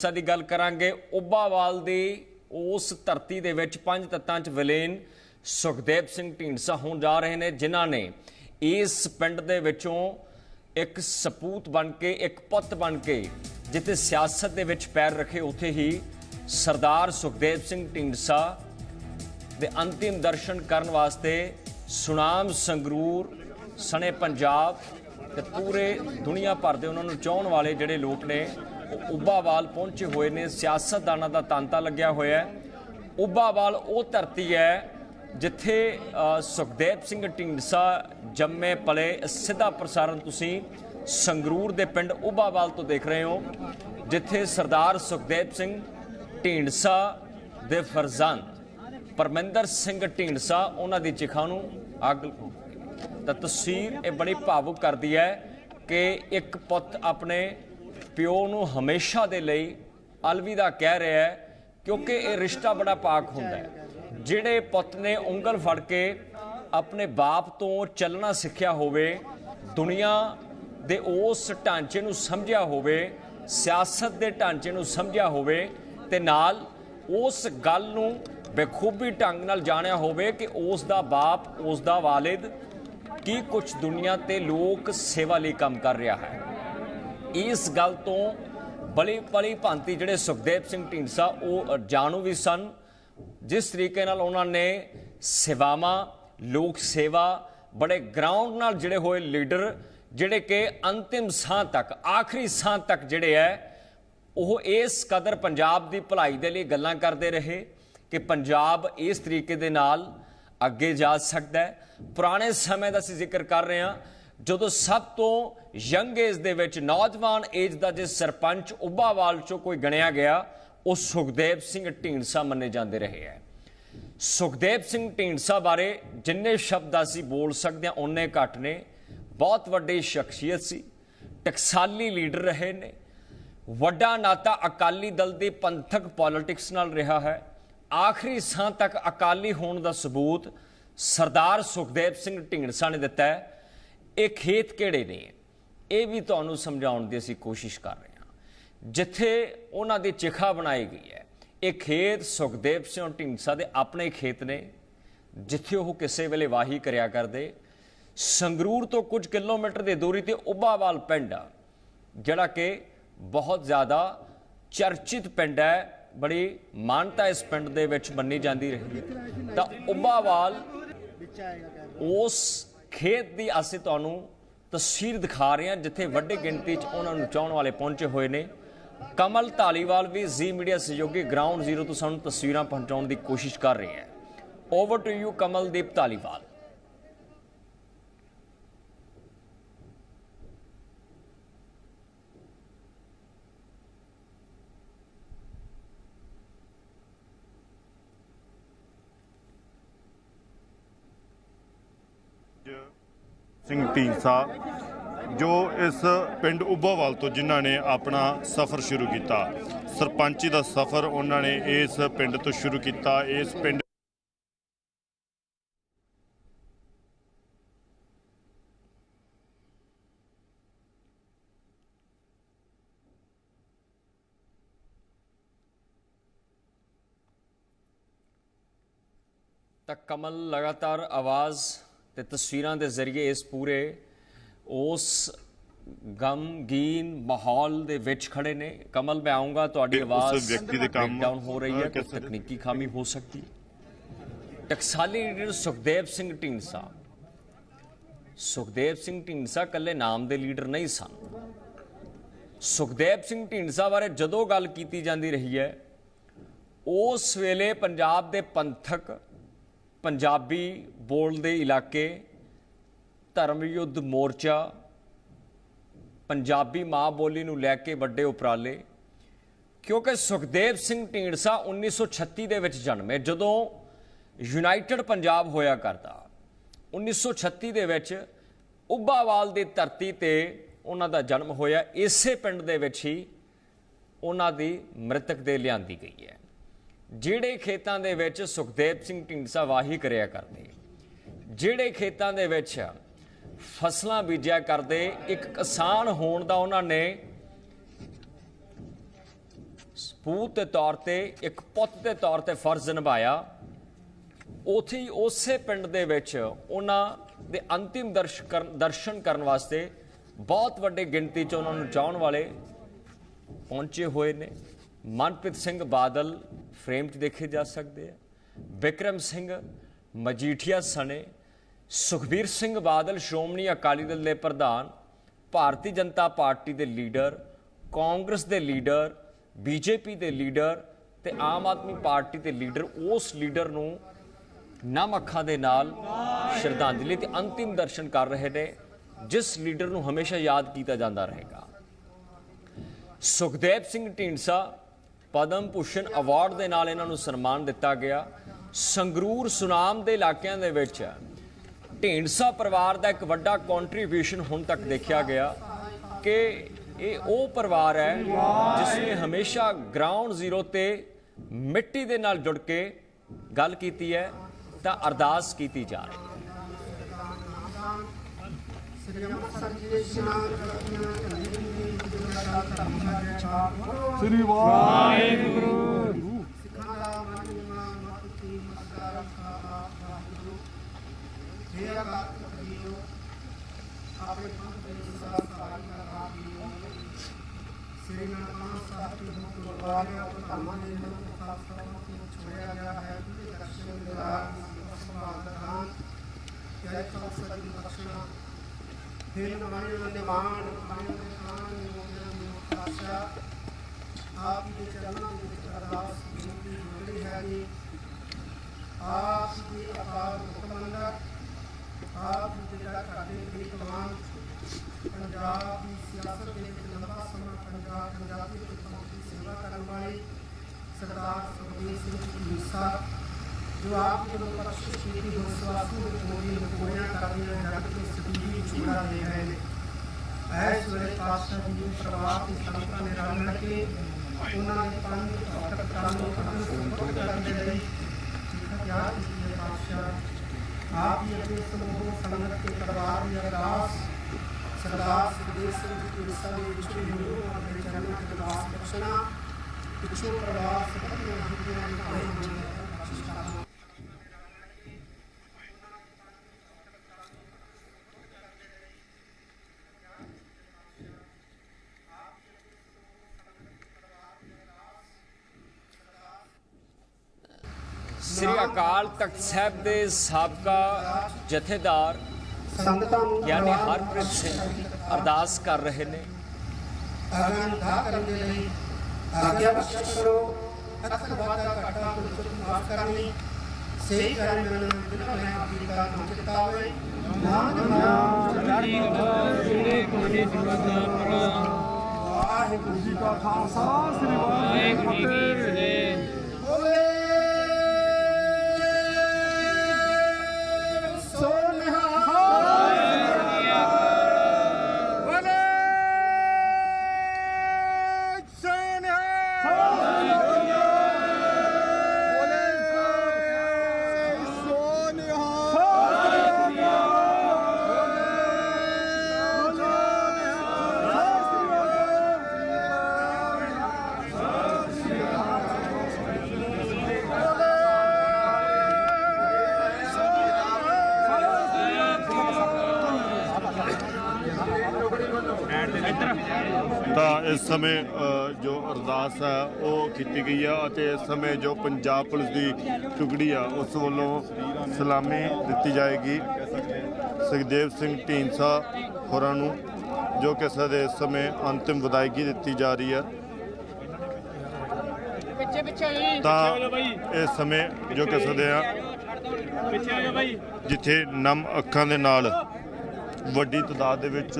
ਸਾ ਦੀ ਗੱਲ ਕਰਾਂਗੇ ਉੱਬਾਵਾਲ ਦੀ। ਉਸ ਧਰਤੀ ਦੇ ਵਿੱਚ ਪੰਜ ਤੱਤਾਂ 'ਚ ਵਿਲੇਨ ਸੁਖਦੇਵ ਸਿੰਘ ਢੀਂਡਸਾ ਹੋਣ ਜਾ ਰਹੇ ਨੇ, ਜਿਨ੍ਹਾਂ ਨੇ ਇਸ ਪਿੰਡ ਦੇ ਵਿੱਚੋਂ ਇੱਕ ਸਪੂਤ ਬਣ ਕੇ, ਇੱਕ ਪੁੱਤ ਬਣ ਕੇ ਜਿੱਥੇ ਸਿਆਸਤ ਦੇ ਵਿੱਚ ਪੈਰ ਰੱਖੇ, ਉੱਥੇ ਹੀ ਸਰਦਾਰ ਸੁਖਦੇਵ ਸਿੰਘ ਢੀਂਡਸਾ ਦੇ ਅੰਤਿਮ ਦਰਸ਼ਨ ਕਰਨ ਵਾਸਤੇ ਸੁਨਾਮ ਸੰਗਰੂਰ, ਸਣੇ ਪੰਜਾਬ ਤੇ ਪੂਰੇ ਦੁਨੀਆ ਭਰ ਦੇ ਉਹਨਾਂ ਨੂੰ ਚਾਹਣ ਵਾਲੇ ਜਿਹੜੇ ਲੋਕ ਨੇ ਉਹ ਉੱਬਾਵਾਲ ਪਹੁੰਚੇ ਹੋਏ ਨੇ, ਸਿਆਸਤਦਾਨਾਂ ਦਾ ਤਾਂਤਾ ਲੱਗਿਆ ਹੋਇਆ ਹੈ। ਉੱਬਾਵਾਲ ਉਹ ਧਰਤੀ ਹੈ ਜਿੱਥੇ ਸੁਖਦੇਵ ਸਿੰਘ ਢੀਂਡਸਾ ਜੰਮੇ ਪਲੇ ਸਿੱਧਾ ਪ੍ਰਸਾਰਣ ਤੁਸੀਂ ਸੰਗਰੂਰ ਦੇ ਪਿੰਡ ਉੱਬਾਵਾਲ ਤੋਂ ਦੇਖ ਰਹੇ ਹੋ, ਜਿੱਥੇ ਸਰਦਾਰ ਸੁਖਦੇਵ ਸਿੰਘ ਢੀਂਡਸਾ ਦੇ ਫਰਜ਼ੰਦ ਪਰਮਿੰਦਰ ਸਿੰਘ ਢੀਂਡਸਾ, ਉਹਨਾਂ ਦੀ ਚਿਖਾ ਨੂੰ ਅੱਗ ਤਾਂ ਤਸਵੀਰ ਇਹ ਬੜੀ ਭਾਵੁਕ ਕਰਦੀ ਹੈ ਕਿ ਇੱਕ ਪੁੱਤ ਆਪਣੇ ਪਿਓ ਨੂੰ ਹਮੇਸ਼ਾ ਦੇ ਲਈ ਅਲਵਿਦਾ ਕਹਿ ਰਿਹਾ ਹੈ, ਕਿਉਂਕਿ ਇਹ ਰਿਸ਼ਤਾ ਬੜਾ ਪਾਕ ਹੁੰਦਾ ਹੈ। ਜਿਹੜੇ ਪੁੱਤ ਨੇ ਉਂਗਲ ਫੜ ਕੇ ਆਪਣੇ ਬਾਪ ਤੋਂ ਚੱਲਣਾ ਸਿੱਖਿਆ ਹੋਵੇ, ਦੁਨੀਆ ਦੇ ਉਸ ਢਾਂਚੇ ਨੂੰ ਸਮਝਿਆ ਹੋਵੇ, ਸਿਆਸਤ ਦੇ ਢਾਂਚੇ ਨੂੰ ਸਮਝਿਆ ਹੋਵੇ ਤੇ ਨਾਲ ਉਸ ਗੱਲ ਨੂੰ ਬਖੂਬੀ ਢੰਗ ਨਾਲ ਜਾਣਿਆ ਹੋਵੇ ਕਿ ਉਸ ਦਾ ਬਾਪ, ਉਸ ਦਾ ਵਾਲਿਦ ਕੀ ਕੁਝ ਦੁਨੀਆ ਤੇ ਲੋਕ ਸੇਵਾ ਲਈ ਕੰਮ ਕਰ ਰਿਹਾ ਹੈ। ਇਸ ਗੱਲ ਤੋਂ ਬਲੀ ਬਲੀ ਭਾਂਤੀ ਜਿਹੜੇ ਸੁਖਦੇਵ ਸਿੰਘ ਢੀਂਡਸਾ, ਉਹ ਜਾਣੂ ਵੀ ਸਨ। ਜਿਸ ਤਰੀਕੇ ਨਾਲ ਉਹਨਾਂ ਨੇ ਸੇਵਾਵਾਂ, ਲੋਕ ਸੇਵਾ, ਬੜੇ ਗਰਾਊਂਡ ਨਾਲ ਜਿਹੜੇ ਹੋਏ ਲੀਡਰ ਜਿਹੜੇ ਕਿ ਅੰਤਿਮ ਸਾਹ ਤੱਕ, ਆਖਰੀ ਸਾਹ ਤੱਕ ਜਿਹੜੇ ਹੈ ਉਹ ਇਸ ਕਦਰ ਪੰਜਾਬ ਦੀ ਭਲਾਈ ਦੇ ਲਈ ਗੱਲਾਂ ਕਰਦੇ ਰਹੇ ਕਿ ਪੰਜਾਬ ਇਸ ਤਰੀਕੇ ਦੇ ਨਾਲ ਅੱਗੇ ਜਾ ਸਕਦਾ ਹੈ। ਪੁਰਾਣੇ ਸਮੇਂ ਦਾ ਅਸੀਂ ਜ਼ਿਕਰ ਕਰ ਰਹੇ ਹਾਂ ਜਦੋਂ ਸਭ ਤੋਂ ਯੰਗ ਏਜ ਦੇ ਵਿੱਚ ਨੌਜਵਾਨ ਏਜ ਦਾ ਜੇ ਸਰਪੰਚ ਉੱਭਾਵਾਲ ਚੋਂ ਕੋਈ ਗਣਿਆ ਗਿਆ, ਉਹ ਸੁਖਦੇਵ ਸਿੰਘ ਢੀਂਡਸਾ ਮੰਨੇ ਜਾਂਦੇ ਰਹੇ ਹੈ। ਸੁਖਦੇਵ ਸਿੰਘ ਢੀਂਡਸਾ ਬਾਰੇ ਜਿੰਨੇ ਸ਼ਬਦ ਅਸੀਂ ਬੋਲ ਸਕਦੇ ਹਾਂ ਉਹਨੇ ਘੱਟ ਨੇ। ਬਹੁਤ ਵੱਡੀ ਸ਼ਖਸੀਅਤ ਸੀ। ਟਕਸਾਲੀ ਲੀਡਰ ਰਹੇ ਨੇ। ਵੱਡਾ ਨਾਤਾ ਅਕਾਲੀ ਦਲ ਦੀ ਪੰਥਕ ਪੋਲਿਟਿਕਸ ਨਾਲ ਰਿਹਾ ਹੈ। ਆਖਰੀ ਸਾਹ ਤੱਕ ਅਕਾਲੀ ਹੋਣ ਦਾ ਸਬੂਤ ਸਰਦਾਰ ਸੁਖਦੇਵ ਸਿੰਘ ਢੀਂਡਸਾ ਨੇ ਦਿੱਤਾ ਹੈ। ਇਹ ਖੇਤ ਕਿਹੜੇ ਨੇ? ਇਹ ਵੀ ਤੁਹਾਨੂੰ ਸਮਝਾਉਣ ਦੀ ਅਸੀਂ ਕੋਸ਼ਿਸ਼ ਕਰ ਰਹੇ ਹਾਂ। ਜਿੱਥੇ ਉਹਨਾਂ ਦੀ ਚਿਖਾ ਬਣਾਈ ਗਈ ਹੈ ਇਹ ਖੇਤ ਸੁਖਦੇਵ ਸਿੰਘ ਢੀਂਡਸਾ ਦੇ ਆਪਣੇ ਖੇਤ ਨੇ ਜਿੱਥੇ ਉਹ ਕਿਸੇ ਵੇਲੇ ਵਾਹੀ ਕਰਿਆ ਕਰਦੇ। ਸੰਗਰੂਰ ਤੋਂ ਕੁਝ ਕਿਲੋਮੀਟਰ ਦੀ ਦੂਰੀ ਤੇ ਉੱਬਾਵਾਲ ਪਿੰਡ ਆ ਜਿਹੜਾ ਕਿ ਬਹੁਤ ਜ਼ਿਆਦਾ ਚਰਚਿਤ ਪਿੰਡ ਹੈ ਬੜੀ ਮਾਨਤਾ ਇਸ ਪਿੰਡ ਦੇ ਵਿੱਚ ਮੰਨੀ ਜਾਂਦੀ ਰਹੀ ਤਾਂ ਉੱਬਾਵਾਲ ਉਸ ਖੇਤ ਦੀ ਅਸੀਂ ਤੁਹਾਨੂੰ ਤਸਵੀਰ ਦਿਖਾ ਰਹੇ ਹਾਂ, ਜਿੱਥੇ ਵੱਡੀ ਗਿਣਤੀ 'ਚ ਉਹਨਾਂ ਨੂੰ ਚਾਹਣ ਵਾਲੇ ਪਹੁੰਚੇ ਹੋਏ ਨੇ। ਕਮਲ ਧਾਲੀਵਾਲ ਵੀ ਜ਼ੀ ਮੀਡੀਆ ਸਹਿਯੋਗੀ ਗਰਾਊਂਡ ਜ਼ੀਰੋ ਤੋਂ ਸਾਨੂੰ ਤਸਵੀਰਾਂ ਪਹੁੰਚਾਉਣ ਦੀ ਕੋਸ਼ਿਸ਼ ਕਰ ਰਹੇ ਹੈ। Over to you Kamaldeep Dhaliwal. Singh Dhindsa ਜੋ ਇਸ ਪਿੰਡ ਉੱਭੋਵਾਲ ਤੋਂ ਜਿਨ੍ਹਾਂ ਨੇ ਆਪਣਾ ਸਫ਼ਰ ਸ਼ੁਰੂ ਕੀਤਾ। ਸਰਪੰਚੀ ਦਾ ਸਫ਼ਰ ਉਹਨਾਂ ਨੇ ਇਸ ਪਿੰਡ ਤੋਂ ਸ਼ੁਰੂ ਕੀਤਾ। ਇਸ ਪਿੰਡ ਤਾਂ ਕਮਲ ਲਗਾਤਾਰ ਆਵਾਜ਼ ਤੇ ਤਸਵੀਰਾਂ ਦੇ ਜ਼ਰੀਏ ਇਸ ਪੂਰੇ ਉਸ ਗਮਗੀਨ ਮਾਹੌਲ ਦੇ ਵਿੱਚ ਖੜੇ ਨੇ। ਕਮਲ ਮੈਂ ਆਉਂਗਾ ਤੁਹਾਡੀ ਉਸ ਆਵਾਜ਼ ਵਿਅਕਤੀ ਦੇ ਕੰਮ, ਡਾਊਨ ਹੋ ਰਹੀ ਹੈ ਤਰ੍ਹਾਂ? ਤਕਨੀਕੀ ਖਾਮੀ ਹੋ ਸਕਦੀ ਟਕਸਾਲੀ ਲੀਡਰ ਸੁਖਦੇਵ ਸਿੰਘ ਢੀਂਡਸਾ। ਸੁਖਦੇਵ ਸਿੰਘ ਢੀਂਡਸਾ ਕੱਲੇ ਨਾਮ ਦੇ ਲੀਡਰ ਨਹੀਂ ਸਨ। ਸੁਖਦੇਵ ਸਿੰਘ ਢੀਂਡਸਾ ਬਾਰੇ ਜਦੋਂ ਗੱਲ ਕੀਤੀ ਜਾਂਦੀ ਰਹੀ ਹੈ ਉਸ ਵੇਲੇ ਪੰਜਾਬ ਦੇ ਪੰਥਕ ਪੰਜਾਬੀ ਬੋਲਦੇ ਇਲਾਕੇ ਧਰਮ ਯੁੱਧ ਮੋਰਚਾ ਪੰਜਾਬੀ ਮਾਂ ਬੋਲੀ ਨੂੰ ਲੈ ਕੇ ਵੱਡੇ ਉਪਰਾਲੇ, ਕਿਉਂਕਿ ਸੁਖਦੇਵ ਸਿੰਘ ਢੀਂਡਸਾ 1936 ਦੇ ਵਿੱਚ ਜਨਮੇ, ਜਦੋਂ ਯੂਨਾਈਟਿਡ ਪੰਜਾਬ ਹੋਇਆ ਕਰਦਾ। 1936 ਦੇ ਵਿੱਚ ਉੱਬਾਵਾਲ ਦੀ ਧਰਤੀ ਤੇ ਉਹਨਾਂ ਦਾ ਜਨਮ ਹੋਇਆ। ਇਸੇ ਪਿੰਡ ਦੇ ਵਿੱਚ ਹੀ ਉਹਨਾਂ ਦੀ ਮ੍ਰਿਤਕ ਦੇ ਲਿਆਂਦੀ ਗਈ ਹੈ। ਜਿਹੜੇ ਖੇਤਾਂ ਦੇ ਵਿੱਚ ਸੁਖਦੇਵ ਸਿੰਘ ਢੀਂਡਸਾ ਵਾਹੀ ਕਰਿਆ ਕਰਦੇ ਜਿਹੜੇ ਖੇਤਾਂ ਦੇ ਵਿੱਚ ਫਸਲਾਂ ਬੀਜਿਆ ਕਰਦੇ, ਇੱਕ ਕਿਸਾਨ ਹੋਣ ਦਾ ਉਹਨਾਂ ਨੇ ਸਪੂਤ ਦੇ ਤੌਰ ਤੇ, ਇੱਕ ਪੁੱਤ ਦੇ ਤੌਰ ਤੇ ਫਰਜ਼ ਨਿਭਾਇਆ। ਉਥੇ ਹੀ ਉਸੇ ਪਿੰਡ ਦੇ ਵਿੱਚ ਉਹਨਾਂ ਦੇ ਅੰਤਿਮ ਦਰਸ਼ ਕਰਨ- ਦਰਸ਼ਨ ਕਰਨ ਵਾਸਤੇ ਬਹੁਤ ਵੱਡੀ ਗਿਣਤੀ 'ਚ ਉਹਨਾਂ ਨੂੰ ਚਾਹਣ ਵਾਲੇ ਪਹੁੰਚੇ ਹੋਏ ਨੇ। ਮਨਪ੍ਰੀਤ ਸਿੰਘ ਬਾਦਲ ਫਰੇਮ 'ਚ ਦੇਖੇ ਜਾ ਸਕਦੇ ਆ। ਵਿਕਰਮ ਸਿੰਘ ਮਜੀਠੀਆ ਸਣੇ ਸੁਖਬੀਰ ਸਿੰਘ ਬਾਦਲ, ਸ਼੍ਰੋਮਣੀ ਅਕਾਲੀ ਦਲ ਦੇ ਪ੍ਰਧਾਨ, ਭਾਰਤੀ ਜਨਤਾ ਪਾਰਟੀ ਦੇ ਲੀਡਰ, ਕਾਂਗਰਸ ਦੇ ਲੀਡਰ, ਬੀਜੇਪੀ ਦੇ ਲੀਡਰ ਤੇ ਆਮ ਆਦਮੀ ਪਾਰਟੀ ਦੇ ਲੀਡਰ, ਉਸ ਲੀਡਰ ਨੂੰ ਨਮ ਅੱਖਾਂ ਦੇ ਨਾਲ ਸ਼ਰਧਾਂਜਲੀ ਤੇ ਅੰਤਿਮ ਦਰਸ਼ਨ ਕਰ ਰਹੇ ਨੇ, ਜਿਸ ਲੀਡਰ ਨੂੰ ਹਮੇਸ਼ਾ ਯਾਦ ਕੀਤਾ ਜਾਂਦਾ ਰਹੇਗਾ। ਸੁਖਦੇਵ ਸਿੰਘ ਢੀਂਡਸਾ ਪਦਮ ਭੂਸ਼ਣ ਅਵਾਰਡ ਦੇ ਨਾਲ ਇਹਨਾਂ ਨੂੰ ਸਨਮਾਨ ਦਿੱਤਾ ਗਿਆ। ਸੰਗਰੂਰ ਸੁਨਾਮ ਦੇ ਇਲਾਕਿਆਂ ਦੇ ਵਿੱਚ ਢੀਂਡਸਾ ਪਰਿਵਾਰ ਦਾ ਇੱਕ ਵੱਡਾ ਕੰਟਰੀਬਿਊਸ਼ਨ ਹੁਣ ਤੱਕ ਦੇਖਿਆ ਗਿਆ ਕਿ ਇਹ ਉਹ ਪਰਿਵਾਰ ਹੈ ਜਿਸ ਨੇ ਹਮੇਸ਼ਾ ਗਰਾਊਂਡ ਜ਼ੀਰੋ ਤੇ ਮਿੱਟੀ ਦੇ ਨਾਲ ਜੁੜ ਕੇ ਗੱਲ ਕੀਤੀ ਹੈ, ਤਾਂ ਅਰਦਾਸ ਕੀਤੀ ਜਾ ਰਹੀ ਹੈ। ਸ੍ਰੀ ਅੰਮ੍ਰਿਤਸਰ ਜੀ ਦੇ ਇਸ਼ਨਾਨ ਕਰਦੀਆਂ ਝੰਡੇ ਦੀ ਜਿਹੜਾ ਧਰਮ ਦਾ ਛਾਪ ਸ੍ਰੀ ਵਾਹਿਗੁਰੂ ਸਿੱਖਾਂ ਦਾ ਮਨੁਆ ਮਤਿ ਮਸਕਾਰ ਖਾਵਾ ਵਾਹਿਗੁਰੂ ਜੇ ਅਕਾਲ ਕਰੀਓ ਆਪਣੇ ਪੰਥ ਦੇ ਸਦਾ ਸਹਾਈ ਦਾ ਆਪੀਓ ਸ੍ਰੀ ਨਾਨਕ ਸਾਹਿਬ ਜੀ ਨੂੰ ਗੁਰਦੁਆਰੇ ਆਪਣੇ ਧਰਮਾਂ ਦੇ ਨਿਯਮ ਖਾਲਸਾ ਨੂੰ ਛੋੜਿਆ ਗਿਆ ਹੈ ਕਿ ਦਰਸ਼ਨ ਦਾ ਸੰਭਾਲ ਜੈ ਖਾਲਸਾ ਜੀ ਬਖਸ਼ਣਾ ਫਿਰ ਨਵਾਂ ਨਿਰਮਾਣ ਨਵਾਂ ਨਿਰਮਾਣ ਨਿਰਮਾਣ ਆਸ਼ਾ ਆਪ ਦੇ ਚਰਨਾਂ ਦੇ ਵਿੱਚ ਅਰਦਾਸ ਬੇਨਤੀ ਮੰਗਲੀ ਹੈ ਜੀ ਆਪ ਦੀ ਅਕਾਲ ਹੁਕਮ ਆਪ ਜੀ ਕਰਦੇ ਵਿਦਵਾਨ ਪੰਜਾਬ ਦੀ ਸਿਆਸਤ ਦੇ ਵਿੱਚ ਲੰਬਾ ਸਮਾਂ ਪੰਜਾਬ, ਪੰਜਾਬੀ ਦੇ ਦੀ ਸੇਵਾ ਕਰਨ ਵਾਲੇ ਸਰਦਾਰ ਸੁਖਬੀਰ ਸਿੰਘ ਢੀਂਡਸਾ ਜੋ ਆਪ ਜੀ ਬਖਸ਼ਿਸ਼ ਕੀਤੀ ਹੋ ਦੇ ਮੋਰੀ ਲਕੋੜਿਆਂ ਕਰਦੀਆਂ ਜਗਤ ਦੇ ਸਦੀਵੀ ਚੂੜਾ ਦੇ ਰਹੇ ਨੇ। ਐਸ ਵੇਲੇ ਪਾਤਸ਼ਾਹ ਜੀ ਨੂੰ ਦੀ ਸੰਗਤਾਂ ਨੇ ਰਲ ਮਿਲ ਕੇ ਉਹਨਾਂ ਦੇ ਪੰਜ ਭਗਤ ਕੰਮ ਨੂੰ ਕਰਨ ਦੇ ਲਈ ਕਿਹਾ ਕਿ ਪਾਤਸ਼ਾਹ ਆਪ ਹੀ ਆਪਣੇ ਸਮੂਹ ਸੰਗਤ ਦੇ ਪਰਿਵਾਰ ਦੀ ਅਰਦਾਸ ਸਰਦਾਰ ਸੁਖਦੇਵ ਸਿੰਘ ਜੀ ਦੀ ਸਭ ਦੇ ਵਿੱਚ ਹਿੰਦੂ ਆਪਣੇ ਚਰਨਾਂ ਦੇ ਅਰਦਾਸ ਬਖਸ਼ਣਾ ਪਿੱਛੋਂ ਪਰਿਵਾਰ ਸਭ ਨੂੰ ਹਿੰਦੂਆਂ ਨੂੰ ਪਾਏ ਹੋਏ ਬਖਸ਼ਿਸ਼ ਕਰਨਾ ਸ੍ਰੀ ਅਕਾਲ ਤਖਤ ਸਾਹਿਬ ਦੇ ਸਾਬਕਾ ਜਥੇਦਾਰ ਸੰਗਤਾਂ ਨੂੰ ਯਾਨੀ ਹਰਪ੍ਰੀਤ ਸਿੰਘ ਅਰਦਾਸ ਕਰ ਰਹੇ ਨੇ। ਆਗਨ ਦਾ ਕਰਨ ਦੇ ਲਈ ਆਗਿਆ ਬਖਸ਼ਿਸ਼ ਕਰੋ। ਅਕਲ ਵਾਦਾ ਘਟਾ ਕੁਝ ਮਾਫ ਕਰਨੀ। ਸਹੀ ਕਰਨ ਮੈਨੂੰ ਬਿਨਾਂ ਮੈਂ ਆਪਣੀ ਦਾ ਚਿੱਤਾ ਹੋਵੇ। ਨਾਮ ਨਾਮ ਚੜ੍ਹਦੀ ਵਾਹਿਗੁਰੂ ਜੀ ਕਾ ਖਾਲਸਾ ਸ੍ਰੀ ਵਾਹਿਗੁਰੂ ਜੀ ਕੀ ਫਤਿਹ। ਤਾਂ ਇਸ ਸਮੇਂ ਜੋ ਅਰਦਾਸ ਹੈ ਉਹ ਕੀਤੀ ਗਈ ਆ ਅਤੇ ਇਸ ਸਮੇਂ ਜੋ ਪੰਜਾਬ ਪੁਲਿਸ ਦੀ ਟੁਕੜੀ ਆ ਉਸ ਵੱਲੋਂ ਸਲਾਮੀ ਦਿੱਤੀ ਜਾਏਗੀ। ਸੁਖਦੇਵ ਸਿੰਘ ਢੀਂਡਸਾ ਹੋਰਾਂ ਨੂੰ ਜੋ ਕਿ ਸਦੇ ਇਸ ਸਮੇਂ ਅੰਤਿਮ ਵਿਦਾਇਗੀ ਦਿੱਤੀ ਜਾ ਰਹੀ ਹੈ। ਪਿੱਛੇ ਪਿੱਛੇ ਜੀ। ਤਾਂ ਇਸ ਸਮੇਂ ਜੋ ਕਿ ਸਦੇ ਆ ਪਿੱਛੇ ਆ ਜਾ ਬਾਈ ਜਿੱਥੇ ਨਮ ਅੱਖਾਂ ਦੇ ਨਾਲ ਵੱਡੀ ਤਾਦਾਦ ਦੇ ਵਿੱਚ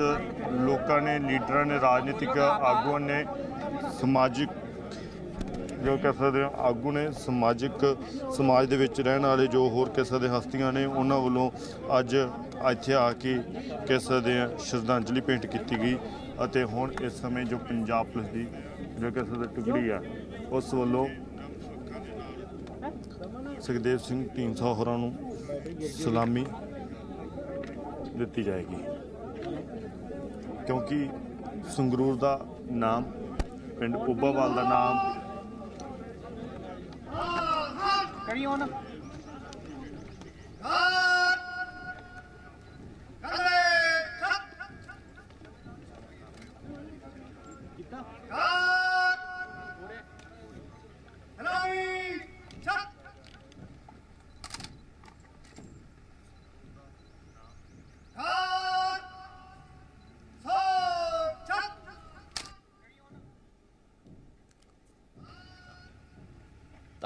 ਲੋਕਾਂ ਨੇ, ਲੀਡਰਾਂ ਨੇ, ਰਾਜਨੀਤਿਕ ਆਗੂਆਂ ਨੇ ਸਮਾਜਿਕ ਜੋ ਕਹਿ ਸਕਦੇ ਹਾਂ, ਆਗੂ ਨੇ ਸਮਾਜਿਕ ਸਮਾਜ ਦੇ ਵਿੱਚ ਰਹਿਣ ਵਾਲੇ ਜੋ ਹੋਰ ਕਹਿ ਸਕਦੇ ਹਸਤੀਆਂ ਨੇ, ਉਹਨਾਂ ਵੱਲੋਂ ਅੱਜ ਇੱਥੇ ਆ ਕੇ ਕਹਿ ਸਕਦੇ ਦੇ ਸ਼ਰਧਾਂਜਲੀ ਭੇਂਟ ਕੀਤੀ ਗਈ ਅਤੇ ਹੁਣ ਇਸ ਸਮੇਂ ਜੋ ਪੰਜਾਬ ਪੁਲਿਸ ਦੀ ਜੋ ਕਹਿ ਸਕਦੇ ਟੁਕੜੀ ਆ, ਉਸ ਵੱਲੋਂ ਸੁਖਦੇਵ ਸਿੰਘ ਢੀਂਡਸਾ ਹੋਰਾਂ ਨੂੰ ਸਲਾਮੀ ਦਿੱਤੀ ਜਾਏਗੀ। ਕਿਉਂਕਿ ਸੰਗਰੂਰ ਦਾ ਨਾਮ ਪਿੰਡ ਪੁੱਬਾਵਾਲ ਦਾ ਨਾਮ ਕਰੀ ਹੁਣ।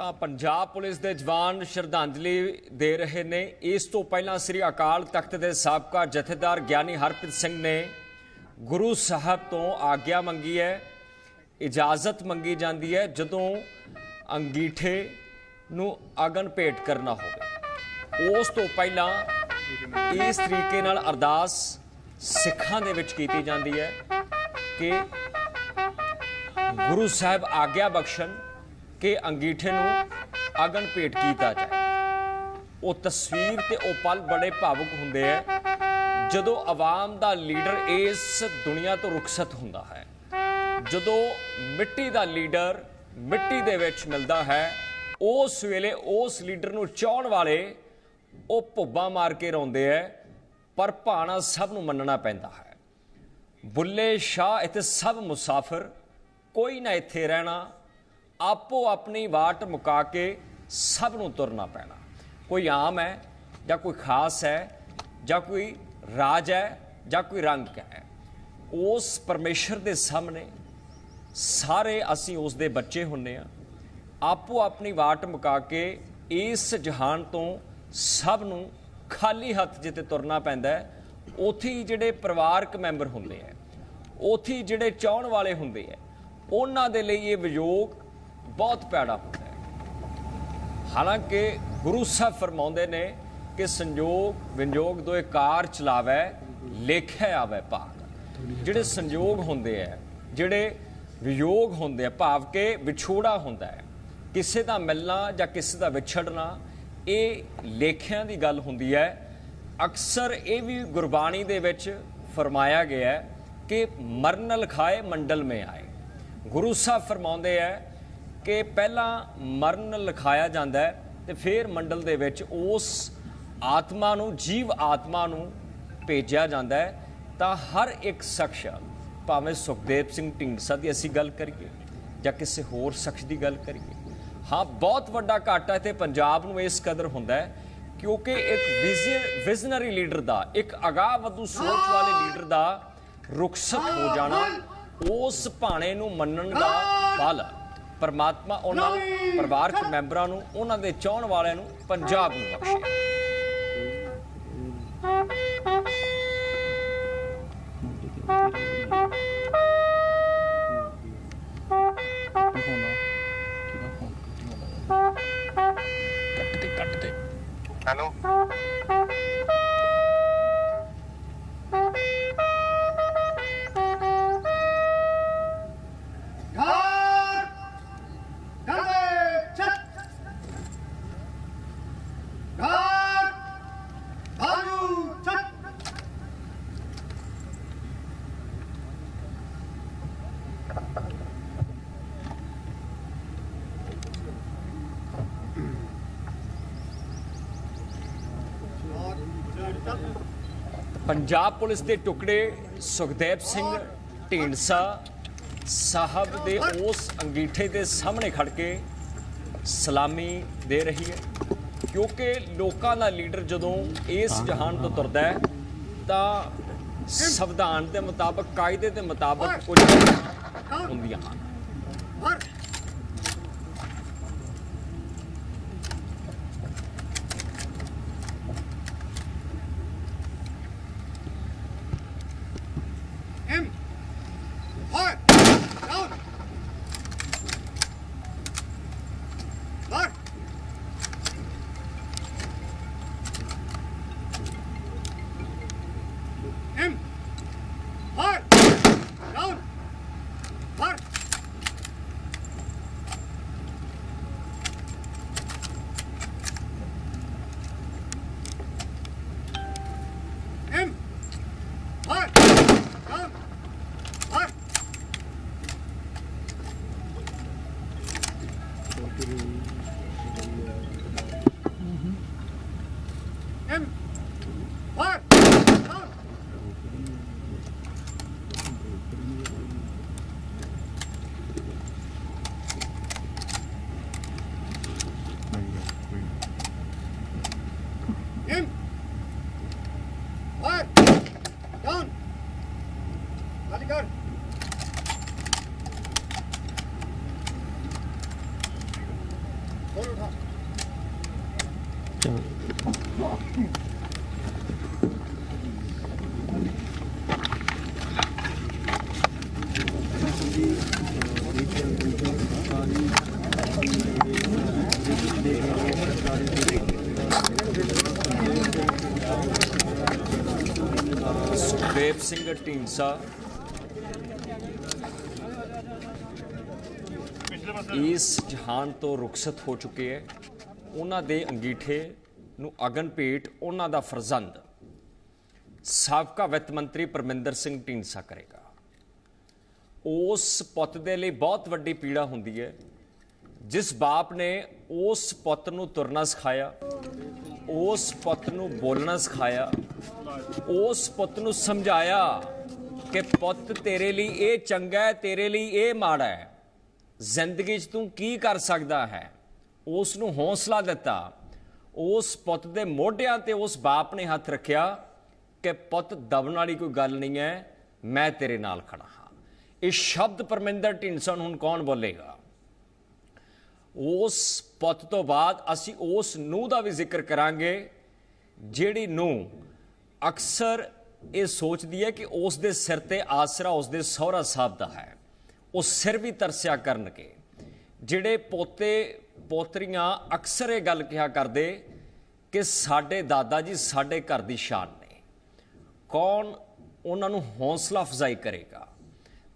ਤਾਂ ਪੰਜਾਬ ਪੁਲਿਸ ਦੇ ਜਵਾਨ ਸ਼ਰਧਾਂਜਲੀ ਦੇ ਰਹੇ ਨੇ। ਇਸ ਤੋਂ ਪਹਿਲਾਂ ਸ੍ਰੀ ਅਕਾਲ ਤਖਤ ਦੇ ਸਾਬਕਾ ਜਥੇਦਾਰ ਗਿਆਨੀ ਹਰਪ੍ਰੀਤ ਸਿੰਘ ਨੇ ਗੁਰੂ ਸਾਹਿਬ ਤੋਂ ਆਗਿਆ ਮੰਗੀ ਹੈ, ਇਜਾਜ਼ਤ ਮੰਗੀ ਜਾਂਦੀ ਹੈ, ਜਦੋਂ ਅੰਗੀਠੇ ਨੂੰ ਅਗਨ ਭੇਟ ਕਰਨਾ ਹੋਵੇ। ਉਸ ਤੋਂ ਪਹਿਲਾਂ ਇਸ ਤਰੀਕੇ ਨਾਲ ਅਰਦਾਸ ਸਿੱਖਾਂ ਦੇ ਵਿੱਚ ਕੀਤੀ ਜਾਂਦੀ ਹੈ ਕਿ ਗੁਰੂ ਸਾਹਿਬ ਆਗਿਆ ਬਖਸ਼ਣ। ਕਿ ਅੰਗੀਠੇ ਨੂੰ ਅਗਨ ਭੇਟ ਕੀਤਾ ਜਾਏ। ਉਹ ਤਸਵੀਰ ਤੇ ਉਹ ਪਲ ਬੜੇ ਭਾਵੁਕ ਹੁੰਦੇ ਆ ਜਦੋਂ ਆਵਾਮ ਦਾ ਲੀਡਰ ਇਸ ਦੁਨੀਆ ਤੋਂ ਰੁਖਸਤ ਹੁੰਦਾ ਹੈ। ਜਦੋਂ ਮਿੱਟੀ ਦਾ ਲੀਡਰ ਮਿੱਟੀ ਦੇ ਵਿੱਚ ਮਿਲਦਾ ਹੈ, ਉਸ ਵੇਲੇ ਉਸ ਲੀਡਰ ਨੂੰ ਚਾਹਣ ਵਾਲੇ ਉਹ ਭੁੱਬਾ ਮਾਰ ਕੇ ਰੋਂਦੇ ਐ, ਪਰ ਭਾਣਾ ਸਭ ਨੂੰ ਮੰਨਣਾ ਪੈਂਦਾ ਹੈ। ਬੁੱਲੇ ਸ਼ਾਹ ਇੱਥੇ ਸਭ ਮੁਸਾਫਰ, ਕੋਈ ਨਾ ਇੱਥੇ ਰਹਿਣਾ ਆਪੋ ਆਪਣੀ ਵਾਟ ਮੁਕਾ ਕੇ ਸਭ ਨੂੰ ਤੁਰਨਾ ਪੈਣਾ। ਕੋਈ ਆਮ ਹੈ, ਜਾਂ ਕੋਈ ਖਾਸ ਹੈ, ਜਾਂ ਕੋਈ ਰਾਜ ਹੈ, ਜਾਂ ਕੋਈ ਰੰਗ ਹੈ। ਉਸ ਪਰਮੇਸ਼ਰ ਦੇ ਸਾਹਮਣੇ ਸਾਰੇ ਅਸੀਂ ਉਸ ਦੇ ਬੱਚੇ ਹੁੰਨੇ ਆ। ਆਪੋ ਆਪਣੀ ਵਾਟ ਮੁਕਾ ਕੇ ਇਸ ਜਹਾਨ ਤੋਂ ਸਭ ਨੂੰ ਖਾਲੀ ਹੱਥ ਜਿੱਤੇ ਤੁਰਨਾ ਪੈਂਦਾ ਹੈ, ਉੱਥੇ ਹੀ ਜਿਹੜੇ ਪਰਿਵਾਰਕ ਮੈਂਬਰ ਹੁੰਦੇ ਆ ਉੱਥੇ ਜਿਹੜੇ ਚਾਹਣ ਵਾਲੇ ਹੁੰਦੇ ਆ ਉਹਨਾਂ ਦੇ ਲਈ ਇਹ ਵਿਯੋਗ ਬਹੁਤ ਭੈੜਾ ਹੁੰਦਾ ਹੈ। ਹਾਲਾਂਕਿ ਗੁਰੂ ਸਾਹਿਬ ਫਰਮਾਉਂਦੇ ਨੇ ਕਿ ਸੰਜੋਗ ਵਿੰਜੋਗ ਦੋਏ ਕਾਰ ਚਲਾਵੇ ਲੇਖਿਆ ਆਵੇ ਭਾਗ। ਜਿਹੜੇ ਸੰਜੋਗ ਹੁੰਦੇ ਆ ਜਿਹੜੇ ਵਿਯੋਗ ਹੁੰਦੇ ਆ ਭਾਵ ਕਿ ਵਿਛੋੜਾ ਹੁੰਦਾ ਹੈ ਕਿਸੇ ਦਾ ਮਿਲਣਾ ਜਾਂ ਕਿਸੇ ਦਾ ਵਿਛੜਨਾ, ਇਹ ਲੇਖਿਆਂ ਦੀ ਗੱਲ ਹੁੰਦੀ ਹੈ ਅਕਸਰ ਇਹ ਵੀ ਗੁਰਬਾਣੀ ਦੇ ਵਿੱਚ ਫਰਮਾਇਆ ਗਿਆ ਹੈ ਕਿ ਮਰਨ ਲਖਾਏ, ਮੰਡਲ ਮੇ ਆਏ। ਗੁਰੂ ਸਾਹਿਬ ਫਰਮਾਉਂਦੇ ਹੈ ਕਿ ਪਹਿਲਾਂ ਮਰਨ ਲਿਖਾਇਆ ਜਾਂਦਾ ਹੈ ਤੇ ਫਿਰ ਮੰਡਲ ਦੇ ਵਿੱਚ ਉਸ ਆਤਮਾ ਨੂੰ, ਜੀਵ ਆਤਮਾ ਨੂੰ ਭੇਜਿਆ ਜਾਂਦਾ ਹੈ। ਤਾਂ ਹਰ ਇੱਕ ਸ਼ਖਸ, ਭਾਵੇਂ ਸੁਖਦੇਵ ਸਿੰਘ ਢੀਂਡਸਾ ਦੀ ਅਸੀਂ ਗੱਲ ਕਰੀਏ ਜਾਂ ਕਿਸੇ ਹੋਰ ਸ਼ਖਸ ਦੀ ਗੱਲ ਕਰੀਏ, ਹਾਂ, ਬਹੁਤ ਵੱਡਾ ਘਾਟਾ ਤੇ ਪੰਜਾਬ ਨੂੰ ਇਸ ਕਦਰ ਹੁੰਦਾ ਹੈ ਕਿਉਂਕਿ ਇੱਕ ਵਿਜ਼ਨਰੀ ਲੀਡਰ ਦਾ, ਇੱਕ ਅਗਾਹ ਵਧੂ ਸੋਚ ਵਾਲੇ ਲੀਡਰ ਦਾ ਰੁਖਸਤ ਹੋ ਜਾਣਾ ਉਸ ਭਾਣੇ ਨੂੰ ਮੰਨਣ ਦਾ ਫਲ ਪਰਮਾਤਮਾ ਉਹਨਾਂ ਪਰਿਵਾਰਕ ਮੈਂਬਰਾਂ ਨੂੰ ਉਹਨਾਂ ਦੇ ਚਾਹਣ ਵਾਲਿਆਂ ਨੂੰ ਪੰਜਾਬ ਨੂੰ ਬਖਸ਼ੇ। ਹੈਲੋ। ਪੰਜਾਬ ਪੁਲਿਸ ਦੇ ਟੁਕੜੇ ਸੁਖਦੇਵ ਸਿੰਘ ਢੀਂਡਸਾ ਸਾਹਿਬ ਦੇ ਉਸ ਅੰਗੀਠੇ ਦੇ ਸਾਹਮਣੇ ਖੜ ਕੇ ਸਲਾਮੀ ਦੇ ਰਹੀ ਹੈ। ਕਿਉਂਕਿ ਲੋਕਾਂ ਦਾ ਲੀਡਰ ਜਦੋਂ ਇਸ ਜਹਾਨ ਤੋਂ ਤੁਰਦਾ ਹੈ, ਤਾਂ ਸੰਵਿਧਾਨ ਦੇ ਮੁਤਾਬਕ, ਕਾਇਦੇ ਦੇ ਮੁਤਾਬਕ ਕੁਝ ਹੁੰਦੀਆਂ ਹਨ। सुखदेव सिंह ढींसा ਇਸ ਜਹਾਨ ਤੋਂ ਰੁਖਸਤ ਹੋ ਚੁੱਕੇ ਹੈ। ਉਹਨਾਂ ਦੇ ਅੰਗੀਠੇ ਨੂੰ ਅਗਨ ਭੇਟ, ਉਹਨਾਂ ਦਾ ਫਰਜ਼ੰਦ। ਸਾਬਕਾ ਵਿੱਤ ਮੰਤਰੀ ਪਰਮਿੰਦਰ ਸਿੰਘ ਢੀਂਡਸਾ ਕਰੇਗਾ। ਉਸ ਪੁੱਤ ਦੇ ਲਈ ਬਹੁਤ ਵੱਡੀ ਪੀੜਾ ਹੁੰਦੀ ਹੈ। ਜਿਸ ਬਾਪ ਨੇ ਉਸ ਪੁੱਤ ਨੂੰ ਤੁਰਨਾ ਸਿਖਾਇਆ, ਉਸ ਪੁੱਤ ਨੂੰ ਬੋਲਣਾ ਸਿਖਾਇਆ, ਉਸ ਪੁੱਤ ਨੂੰ ਸਮਝਾਇਆ ਕਿ ਪੁੱਤ ਤੇਰੇ ਲਈ ਇਹ ਚੰਗਾ ਹੈ, ਤੇਰੇ ਲਈ ਇਹ ਮਾੜਾ ਹੈ। ਜ਼ਿੰਦਗੀ 'ਚ ਤੂੰ ਕੀ ਕਰ ਸਕਦਾ ਹੈ? ਉਸ ਨੂੰ ਹੌਸਲਾ ਦਿੱਤਾ। ਉਸ ਪੁੱਤ ਦੇ ਮੋਢਿਆਂ ਤੇ ਉਸ ਬਾਪ ਨੇ ਹੱਥ ਰੱਖਿਆ ਕਿ, ਪੁੱਤ, ਦਬਣ ਵਾਲੀ ਕੋਈ ਗੱਲ ਨਹੀਂ ਹੈ, ਮੈਂ ਤੇਰੇ ਨਾਲ ਖੜਾ ਹਾਂ। ਇਹ ਸ਼ਬਦ ਪਰਮਿੰਦਰ ਢਿੰਡਸਾ ਨੂੰ ਹੁਣ ਕੌਣ ਬੋਲੇਗਾ? ਉਸ ਪੁੱਤ ਤੋਂ ਬਾਅਦ ਅਸੀਂ ਉਸ ਨੂੰ ਦਾ ਵੀ ਜ਼ਿਕਰ ਕਰਾਂਗੇ, ਜਿਹੜੀ ਨੂੰ ਅਕਸਰ ਇਹ ਸੋਚਦੀ ਹੈ ਕਿ ਉਸ ਦੇ ਸਿਰ ਤੇ ਆਸਰਾ, ਉਸ ਦੇ ਸਹੁਰਾ ਸਾਹਿਬ ਦਾ ਹੈ। ਉਹ ਸਿਰ ਵੀ ਤਰਸਿਆ ਕਰਨਗੇ। ਜਿਹੜੇ ਪੋਤੇ, ਪੋਤਰੀਆਂ ਅਕਸਰ ਇਹ ਗੱਲ ਕਿਹਾ ਕਰਦੇ ਕਿ ਸਾਡੇ ਦਾਦਾ ਜੀ ਸਾਡੇ ਘਰ ਦੀ ਸ਼ਾਨ ਨੇ। ਕੌਣ ਉਹਨਾਂ ਨੂੰ ਹੌਸਲਾ ਅਫਜ਼ਾਈ ਕਰੇਗਾ?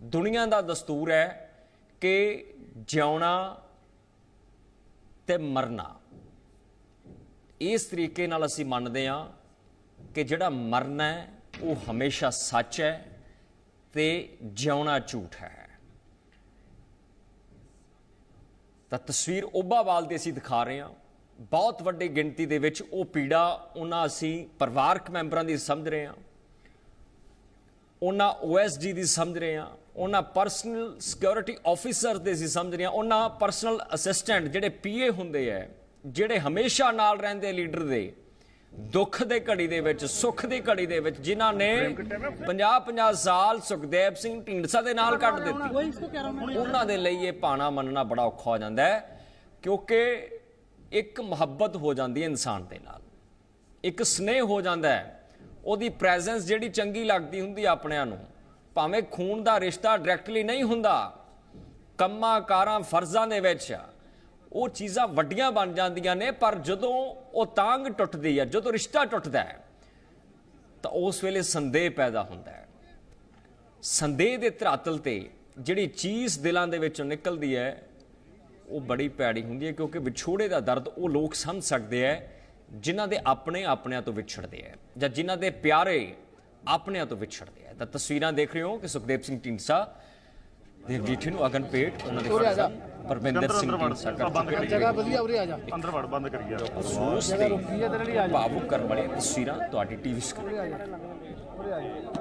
ਦੁਨੀਆ ਦਾ ਦਸਤੂਰ ਹੈ ਕਿ ਜਿਉਣਾ ਤੇ ਮਰਨਾ। ਇਸ ਤਰੀਕੇ ਨਾਲ ਅਸੀਂ ਮੰਨਦੇ ਹਾਂ ਕਿ ਜਿਹੜਾ ਮਰਨਾ ਹੈ, ਉਹ ਹਮੇਸ਼ਾ ਸੱਚ ਹੈ ਤੇ ਜਿਉਣਾ ਝੂਠ ਹੈ। ਤਾਂ ਤਸਵੀਰ ਓਬਾਵਾਲ ਦੀ ਅਸੀਂ ਦਿਖਾ ਰਹੇ ਹਾਂ। ਬਹੁਤ ਵੱਡੀ ਗਿਣਤੀ ਦੇ ਵਿੱਚ ਉਹ ਪੀੜਾ ਉਹਨਾਂ ਅਸੀਂ ਪਰਿਵਾਰਕ ਮੈਂਬਰਾਂ ਦੀ ਸਮਝ ਰਹੇ ਹਾਂ। ਉਹਨਾਂ OSD ਦੀ ਸਮਝ ਰਹੇ ਹਾਂ। ਉਹਨਾਂ ਪਰਸਨਲ ਸਿਕਿਉਰਿਟੀ ਆਫੀਸਰ ਦੇ ਅਸੀਂ ਸਮਝ ਰਹੇ ਹਾਂ। ਉਹਨਾਂ ਪਰਸਨਲ ਅਸਿਸਟੈਂਟ ਜਿਹੜੇ ਪੀਏ ਹੁੰਦੇ ਆ ਜਿਹੜੇ ਹਮੇਸ਼ਾ ਨਾਲ ਰਹਿੰਦੇ ਲੀਡਰ ਦੇ ਦੁੱਖ ਦੇ ਘੜੀ ਦੇ ਵਿੱਚ, ਸੁੱਖ ਦੀ ਘੜੀ ਦੇ ਵਿੱਚ, ਜਿਨ੍ਹਾਂ ਨੇ 50-50 ਸਾਲ ਸੁਖਦੇਵ ਸਿੰਘ ਢੀਂਡਸਾ ਦੇ ਨਾਲ ਕੱਢ ਦਿੱਤੀ। ਉਹਨਾਂ ਦੇ ਲਈ ਇਹ ਪਾਣਾ ਮੰਨਣਾ ਬੜਾ ਔਖਾ ਹੋ ਜਾਂਦਾ ਹੈ, ਕਿਉਂਕਿ ਇੱਕ ਮੁਹੱਬਤ ਹੋ ਜਾਂਦੀ ਹੈ ਇਨਸਾਨ ਦੇ ਨਾਲ। ਇੱਕ ਸਨੇਹ ਹੋ ਜਾਂਦਾ ਹੈ, ਉਹਦੀ ਪ੍ਰੈਜ਼ੈਂਸ ਜਿਹੜੀ ਚੰਗੀ ਲੱਗਦੀ ਹੁੰਦੀ ਆਪਣਿਆਂ ਨੂੰ, ਭਾਵੇਂ ਖੂਨ ਦਾ ਰਿਸ਼ਤਾ ਡਾਇਰੈਕਟਲੀ ਨਹੀਂ ਹੁੰਦਾ, ਕੰਮਾਂ ਕਾਰਾਂ, ਫਰਜ਼ਾਂ ਦੇ ਵਿੱਚ ਉਹ ਚੀਜ਼ਾਂ ਵੱਡੀਆਂ ਬਣ ਜਾਂਦੀਆਂ ਨੇ, ਪਰ ਜਦੋਂ ਉਹ ਤਾਂਗ ਟੁੱਟਦੀ ਹੈ, ਜਦੋਂ ਰਿਸ਼ਤਾ ਟੁੱਟਦਾ ਹੈ, ਤਾਂ ਉਸ ਵੇਲੇ ਸੰਦੇਹ ਪੈਦਾ ਹੁੰਦਾ ਹੈ। ਸੰਦੇਹ ਦੇ ਧਰਾਤਲ ਤੇ ਜਿਹੜੀ ਚੀਜ਼ ਦਿਲਾਂ ਦੇ ਵਿੱਚੋਂ ਨਿਕਲਦੀ ਹੈ, ਉਹ ਬੜੀ ਭੈੜੀ ਹੁੰਦੀ ਹੈ, ਕਿਉਂਕਿ ਵਿਛੋੜੇ ਦਾ ਦਰਦ ਉਹ ਲੋਕ ਸਮਝ ਸਕਦੇ ਹੈ, ਜਿਨ੍ਹਾਂ ਦੇ ਆਪਣੇ ਆਪਣਿਆਂ ਤੋਂ ਵਿਛੜਦੇ ਹੈ, ਜਾਂ ਜਿਨ੍ਹਾਂ ਦੇ ਪਿਆਰੇ ਆਪਣਿਆਂ ਤੋਂ ਵਿਛੜਦੇ ਹੈ। ਤਾਂ ਤਸਵੀਰਾਂ ਦੇਖ ਰਹੇ ਹੋ ਕਿ ਸੁਖਦੇਵ ਸਿੰਘ ਢੀਂਡਸਾ ਦੇ ਡੀਠੀ ਨੂੰ ਅਗਨ ਪੇਟ ਉਹਨਾਂ ਦੇ ਫਰਜ਼ਾ ਪਰਮਿੰਦਰ ਸਿੰਘ ਢੀਂਡਸਾ ਕਰ ਬੰਦ ਕਰੀ ਜਗ੍ਹਾ ਵਧੀਆ ਉਰੇ ਆ ਜਾ। ਅੰਦਰ ਵੜ ਬੰਦ ਕਰੀ ਯਾਰ। ਅਫਸੋਸ ਤੇ ਭਾਵੁਕ ਕਰਨ ਵਾਲੀਆਂ ਤਸਵੀਰਾਂ ਤੁਹਾਡੀ ਟੀਵੀ ਸਕਰੀਨ ਉਰੇ ਆ ਜਾ।